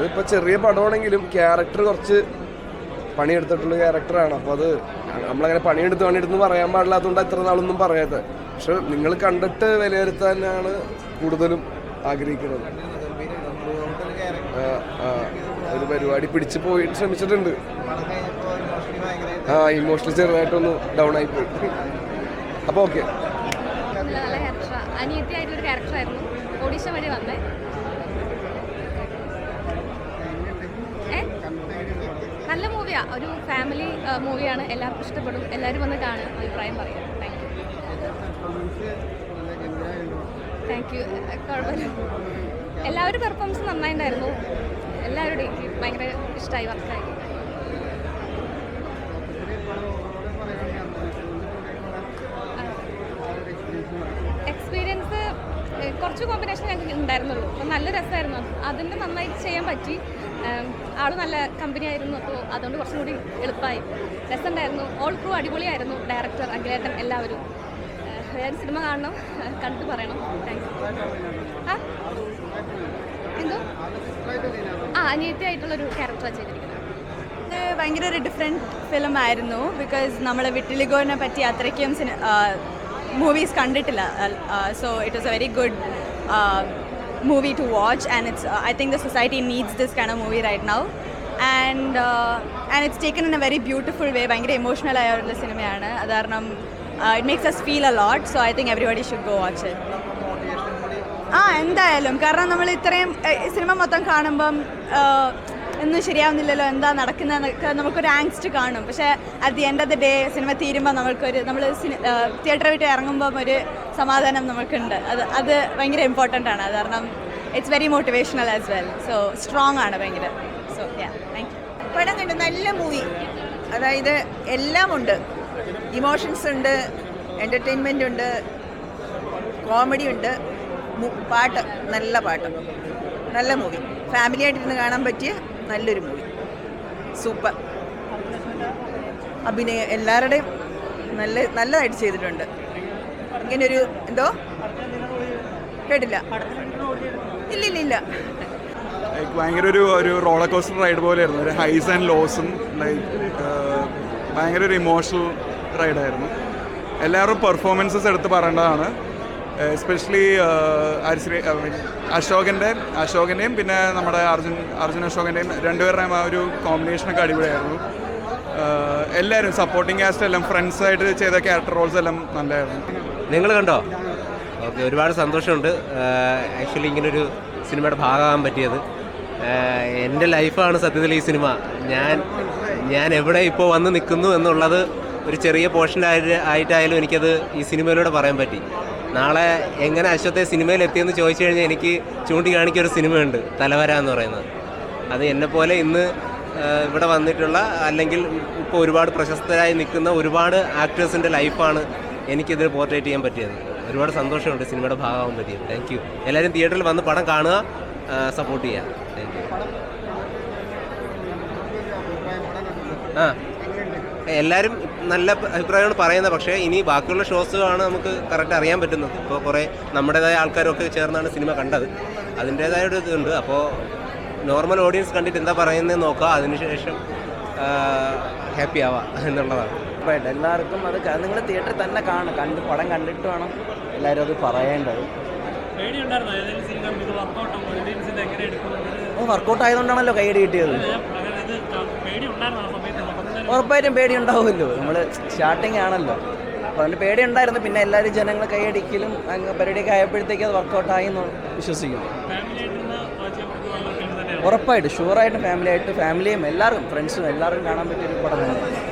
ഇതിപ്പോൾ ചെറിയ പടമാണെങ്കിലും ക്യാരക്ടർ കുറച്ച് പണിയെടുത്തിട്ടുള്ള ക്യാരക്ടറാണ് അപ്പോൾ അത് നമ്മളങ്ങനെ പണിയെടുത്ത് പണിയെടുത്ത് പറയാൻ പാടില്ലാത്തതുകൊണ്ട് എത്ര നാളൊന്നും പറയാത്തത് പക്ഷെ നിങ്ങൾ കണ്ടിട്ട് വിലയിരുത്താനാണ് കൂടുതലും ആഗ്രഹിക്കുന്നത്. ഒരു പരിപാടി പിടിച്ചു പോയി ശ്രമിച്ചിട്ടുണ്ട്. ആ ഇമോഷണൽ ചെറുതായിട്ടൊന്ന് ഡൗൺ ആയി പോയി. അപ്പോൾ ഓക്കെ നല്ല മൂവിയാ. ഒരു ഫാമിലി മൂവിയാണ്. എല്ലാവർക്കും ഇഷ്ടപ്പെടും. എല്ലാവരും വന്ന് കാണും അഭിപ്രായം പറയാം. താങ്ക് യു താങ്ക് യു എല്ലാവരും പെർഫോമൻസ് നന്നായിട്ടുണ്ടായിരുന്നു. എല്ലാവരുടെയും ഭയങ്കര ഇഷ്ടമായി വർക്കായി കുറച്ച് കോമ്പിനേഷൻ ഞങ്ങൾക്ക് ഉണ്ടായിരുന്നുള്ളൂ. അപ്പോൾ നല്ല രസമായിരുന്നു. അതിന്റെ നന്നായിട്ട് ചെയ്യാൻ പറ്റി. ആൾ നല്ല കമ്പനി ആയിരുന്നു. അപ്പോൾ അതുകൊണ്ട് കുറച്ചും കൂടി എളുപ്പമായി. രസമുണ്ടായിരുന്നു. ഓൾ ക്രൂ അടിപൊളിയായിരുന്നു. ഡയറക്ടർ അഖിലേട്ടൻ എല്ലാവരും. വേറെ സിനിമ കാണണം. കണ്ടിട്ട് പറയണം. താങ്ക് യു ആ? എന്തോ? ആ അനിയത്തിയായിട്ടുള്ളൊരു ക്യാരക്ടറാണ് ചെയ്തിരിക്കുന്നത്. ഭയങ്കര ഒരു ഡിഫറെന്റ് ഫിലിം ആയിരുന്നു. ബിക്കോസ് നമ്മൾ വിട്ടിലിഗോനെ പറ്റി അത്രയ്ക്കും മൂവീസ് കണ്ടിട്ടില്ല. So it was a very good movie to watch and it's I think the society needs this kind of movie right now and and it's taken in a very beautiful way ഭയങ്കര emotional ആയുള്ള സിനിമയാണ് അത് കാരണം it makes us feel a lot so I think everybody should go watch ആ എന്തായാലും. കാരണം നമ്മൾ ഇത്രയും സിനിമ മൊത്തം കാണുമ്പം ഒന്നും ശരിയാവുന്നില്ലല്ലോ എന്താ നടക്കുന്നതെന്നൊക്കെ നമുക്കൊരു ആങ്സ്റ്റ് കാണും. പക്ഷേ at the end of the day cinema തീരുമ്പോൾ നമ്മൾക്കൊരു നമ്മൾ തിയേറ്റർ വിട്ട് ഇറങ്ങുമ്പം ഒരു സമാധാനം നമുക്കുണ്ട്. അത് അത് ഭയങ്കര ഇമ്പോർട്ടന്റ് ആണ്. കാരണം it's very motivational as well so strong ആണ് ഭയങ്കര. സോ യാ താങ്ക് യു പടം കണ്ടു നല്ല മൂവി അതായത് എല്ലാം ഉണ്ട്. ഇമോഷൻസ് ഉണ്ട് എന്റർടൈൻമെന്റ് ഉണ്ട് കോമഡി ഉണ്ട്. പാട്ട് നല്ല പാട്ട്. നല്ല മൂവി ഫാമിലി ആയിട്ടിരുന്ന് കാണാൻ പറ്റിയ നല്ലൊരു മൂവി സൂപ്പർ അഭിനയം എല്ലാവരുടെയും നല്ല നല്ലതായിട്ട് ചെയ്തിട്ടുണ്ട്. ഇങ്ങനൊരു എന്തോ? കേട്ടില്ല. ഇല്ല ഇല്ല ഇല്ല ഭയങ്കര ഒരു ഒരു റോളർ കോസ്റ്റർ റൈഡ് പോലെയായിരുന്നു. ഒരു ഹൈസ് ആൻഡ് ലോസും ലൈക്ക് ഭയങ്കര ഒരു ഇമോഷണൽ റൈഡായിരുന്നു എല്ലാവരും പെർഫോമൻസസ് എടുത്ത് പറയേണ്ടതാണ്. എസ്പെഷ്യലി അശോകന്റെ അശോകന്റെയും പിന്നെ നമ്മുടെ അർജുൻ അർജുൻ അശോകന്റെയും രണ്ടുപേരുടെയും ആ ഒരു കോമ്പിനേഷനൊക്കെ അടിപൊളിയായിരുന്നു. ഏഹ് എല്ലാവരും സപ്പോർട്ടിങ് കാസ്റ്റ് എല്ലാം ഫ്രണ്ട്സായിട്ട് ചെയ്ത ക്യാരക്ടർ റോൾസ് എല്ലാം നല്ലതായിരുന്നു നിങ്ങൾ കണ്ടോ? ഓക്കെ ഒരുപാട് സന്തോഷമുണ്ട്. ആക്ച്വലി ഇങ്ങനൊരു സിനിമയുടെ ഭാഗമാകാൻ പറ്റിയത്. എന്റെ ലൈഫാണ് സത്യത്തിൽ ഈ സിനിമ. ഞാൻ ഞാൻ എവിടെ ഇപ്പോൾ വന്ന് നിൽക്കുന്നു എന്നുള്ളത് ഒരു ചെറിയ പോർഷൻ ആയിട്ടായാലും എനിക്കത് ഈ സിനിമയിലൂടെ പറയാൻ പറ്റി. നാളെ എങ്ങനെ അശ്വത്തെ സിനിമയിൽ എത്തിയെന്ന് ചോദിച്ചു കഴിഞ്ഞാൽ എനിക്ക് ചൂണ്ടിക്കാണിക്കുക ഒരു സിനിമയുണ്ട് തലവര എന്ന് പറയുന്നത്. അത് എന്നെപ്പോലെ ഇന്ന് ഇവിടെ വന്നിട്ടുള്ള അല്ലെങ്കിൽ ഇപ്പോൾ ഒരുപാട് പ്രശസ്തരായി നിൽക്കുന്ന ഒരുപാട് ആക്ടേഴ്സിന്റെ ലൈഫാണ് എനിക്കിത് പോർട്രേറ്റ് ചെയ്യാൻ പറ്റിയത്. ഒരുപാട് സന്തോഷമുണ്ട് സിനിമയുടെ ഭാഗമാകാൻ പറ്റിയത്. താങ്ക് യു എല്ലാവരും തിയേറ്ററിൽ വന്ന് പടം കാണുക സപ്പോർട്ട് ചെയ്യുക താങ്ക് യു ആ എല്ലാവരും നല്ല അഭിപ്രായമാണ് പറയുന്നത്. പക്ഷേ ഇനി ബാക്കിയുള്ള ഷോസുകളാണ് നമുക്ക് കറക്റ്റ് അറിയാൻ പറ്റുന്നത്. ഇപ്പോൾ കുറേ നമ്മുടേതായ ആൾക്കാരൊക്കെ ചേർന്നാണ് സിനിമ കണ്ടത്. അതിന്റേതായ ഒരു ഇതുണ്ട്. അപ്പോൾ നോർമൽ ഓഡിയൻസ് കണ്ടിട്ട് എന്താ പറയുന്നത് നോക്കുക. അതിനുശേഷം ഹാപ്പി ആവുക എന്നുള്ളതാണ്. ഉറപ്പായിട്ട്. എല്ലാവർക്കും അത് നിങ്ങൾ തിയേറ്ററിൽ തന്നെ കാണും. കണ്ട് പടം കണ്ടിട്ട് വേണം എല്ലാവരും അത് പറയേണ്ടത്. വർക്കൗട്ട് ആയതുകൊണ്ടാണല്ലോ കൈയടി കിട്ടിയത്. ഉറപ്പായിട്ടും പേടി ഉണ്ടാവുമല്ലോ. നമ്മൾ സ്റ്റാർട്ടിങ് ആണല്ലോ. അപ്പോൾ അതിന്റെ പേടി ഉണ്ടായിരുന്നു. പിന്നെ എല്ലാവരും ജനങ്ങൾ കൈയടിക്കലും അങ്ങ് പരിപാടിയൊക്കെ ആയപ്പോഴത്തേക്ക് അത് വർക്കൗട്ടായി എന്ന് വിശ്വസിക്കുന്നു. ഉറപ്പായിട്ട്. ഷുവറായിട്ട് ഫാമിലി ആയിട്ട് ഫാമിലിയും എല്ലാവരും ഫ്രണ്ട്സും എല്ലാവരും കാണാൻ പറ്റിയ ഒരു പടം തന്നെ